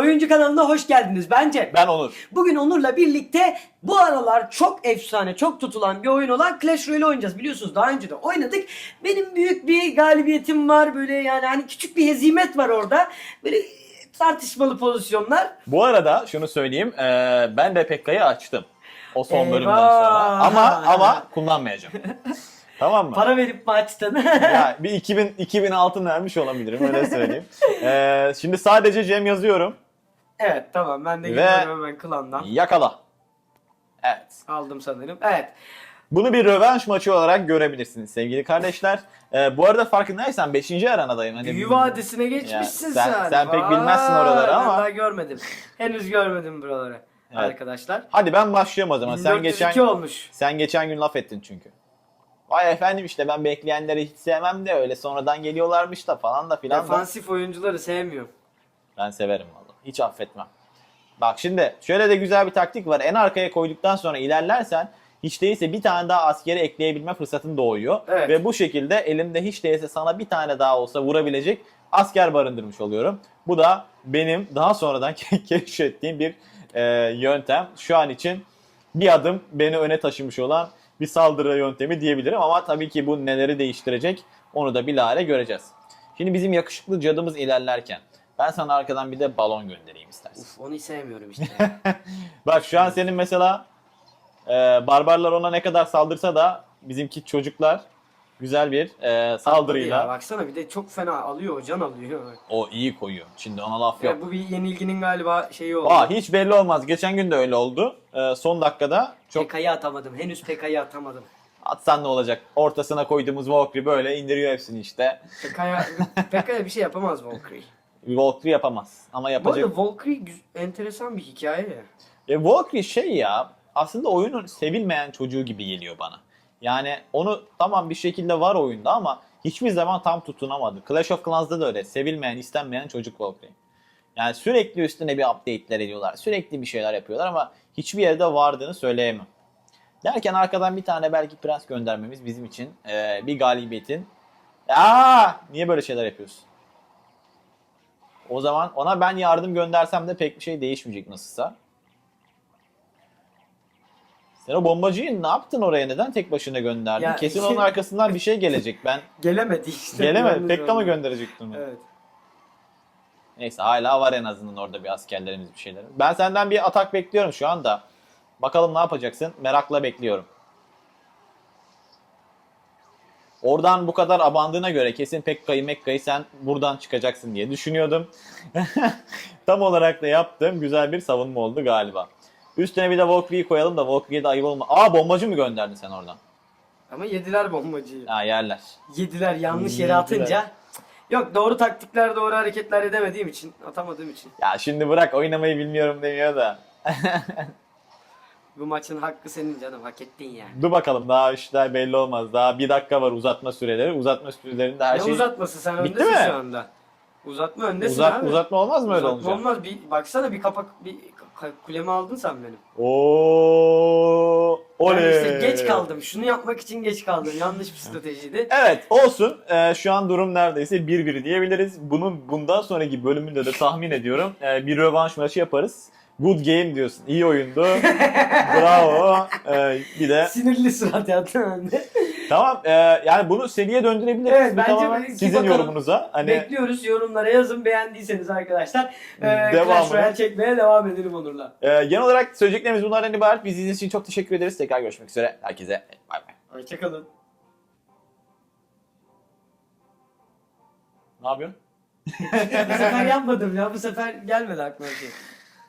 Oyuncu kanalına hoş geldiniz bence. Ben Onur. Bugün Onur'la birlikte bu aralar çok efsane, çok tutulan bir oyun olan Clash Royale oynayacağız. Biliyorsunuz daha önce de oynadık. Benim büyük bir galibiyetim var böyle yani hani küçük bir hezimet var orada. Böyle tartışmalı pozisyonlar. Bu arada şunu söyleyeyim. eee, ben de Pekka'yı açtım. O son bölümden sonra. Ama ama kullanmayacağım. tamam mı? Para verip mi açtın? ya bir 2000 2000 altın vermiş olabilirim öyle söyleyeyim. Eee, şimdi sadece Cem yazıyorum. Evet tamam ben de Ve- gidiyorum hemen klandan. Yakala. Evet. Aldım sanırım. Evet. Bunu bir rövanş maçı olarak görebilirsiniz sevgili kardeşler. Eee, bu arada farkındaysan 5. aranadayım. Hani Büyü vadisine geçmişsin Ya, sen- sen. sen pek bilmezsin oraları ama. Ben daha görmedim. Henüz görmedim buraları. Evet. Arkadaşlar. Hadi ben başlıyorum o zaman. Sen 1402 geçen olmuş. Sen geçen gün laf ettin çünkü. Vay efendim işte ben bekleyenleri hiç sevmem de öyle sonradan geliyorlarmış da falan da filan da. Defansif oyuncuları sevmiyorum. Ben severim vallahi. Hiç affetmem. Bak şimdi şöyle de güzel bir taktik var. En arkaya koyduktan sonra ilerlersen hiç değilse bir tane daha askeri ekleyebilme fırsatın doğuyor. Evet. Ve bu şekilde elimde hiç değilse sana bir tane daha olsa vurabilecek asker barındırmış oluyorum. Bu da benim daha sonradan keşfettiğim bir e, yöntem. Şu an için bir adım beni öne taşımış olan bir saldırı yöntemi diyebilirim. Ama tabii ki bu neleri değiştirecek onu da bilahare göreceğiz. Şimdi bizim yakışıklı cadımız ilerlerken ben sana arkadan bir de balon göndereyim istersen. Uf onu hiç sevmiyorum işte. Bak şu an senin mesela e, barbarlar ona ne kadar saldırsa da bizimki çocuklar güzel bir e, Ya, saldırıyla baksana bir de çok fena alıyor, can alıyor. o iyi koyuyor. Şimdi ona laf yok. Ya, bu bir yenilginin galiba şeyi oldu. Aa, hiç belli olmaz. Geçen gün de öyle oldu. E, son dakikada çok Peka'yı atamadım. Henüz Peka'yı atamadım. atsan ne olacak? Ortasına koyduğumuz Valkyrie böyle indiriyor hepsini işte. Peka'ya Peka'ya bir şey yapamaz Valkyrie. Valkyrie yapamaz. Ama Bu yapacak. arada Valkyrie güz- enteresan bir hikaye ya. E, Valkyrie şey ya aslında oyunun sevilmeyen çocuğu gibi geliyor bana. Yani onu tamam bir şekilde var oyunda ama hiçbir zaman tam tutunamadı. Clash of Clans'da da öyle. Sevilmeyen, istenmeyen çocuk Valkyrie. Yani sürekli üstüne bir update'ler ediyorlar. Sürekli bir şeyler yapıyorlar ama hiçbir yerde vardığını söyleyemem. Derken arkadan bir tane belki prens göndermemiz bizim için e, bir galibiyetin. Aa, niye böyle şeyler yapıyorsun? O zaman ona ben yardım göndersem de pek bir şey değişmeyecek nasılsa. Sen o bombacıyı ne yaptın oraya? Neden tek başına gönderdin? Ya Kesin şey- onun arkasından bir şey gelecek. Ben Gelemedi işte. gelemedi. Yalnız Pekka mı oldu. gönderecektin onu? Evet. Neyse hala var en azından orada bir askerlerimiz bir şeyler. Ben senden bir atak bekliyorum şu anda. Bakalım ne yapacaksın? Merakla bekliyorum. Oradan bu kadar abandığına göre kesin Pekka'yı Mekka'yı sen buradan çıkacaksın diye düşünüyordum. Tam olarak da yaptığım güzel bir savunma oldu galiba. Üstüne bir de Valkyrie'yi koyalım da Valkyrie'ye de ayıp olma. Aa bombacı mı gönderdin sen oradan? Ama yediler bombacıyı. Ha yerler. Yediler yanlış yere Yediler. atınca. Yok doğru taktikler doğru hareketler edemediğim için atamadığım için. Ya şimdi bırak oynamayı bilmiyorum demiyor da. Bu maçın hakkı senin canım hak ettin ya. Dur bakalım daha işler belli olmaz. Daha bir dakika var uzatma süreleri. Uzatma sürelerinde her ne şey... uzatması sen Bitti öndesin mi? şu anda. Uzatma öndesin Uzat, abi. uzatma olmaz mı öyle Uzatma olunca? olmaz. Bir, baksana bir kapak bir ka- kulemi aldın sen benim. Oo, oley. Ben işte geç kaldım. Şunu yapmak için geç kaldım. Yanlış bir stratejiydi. Evet olsun. Ee, şu an durum neredeyse 1-1 diyebiliriz. Bunun bundan sonraki bölümünde de tahmin ediyorum ee, bir rövanş maçı yaparız. Good game diyorsun. İyi oyundu. Bravo. Ee, bir de Sinirli surat yaptım önde. tamam ee, yani bunu seriye döndürebiliriz. Evet, Bu bence tamamen bir- sizin bakalım. yorumunuza. Hani Bekliyoruz yorumlara yazın beğendiyseniz arkadaşlar. Ee, Devamını. Clash Royale çekmeye devam edelim Onur'la. Ee, genel olarak söyleyeceklerimiz bunlardan ibaret. Bizi izlediğiniz için çok teşekkür ederiz. Tekrar görüşmek üzere. Herkese bay bay. Hoşçakalın. Ne yapıyorsun? bu sefer yapmadım ya. Bu sefer gelmedi aklıma bir şey.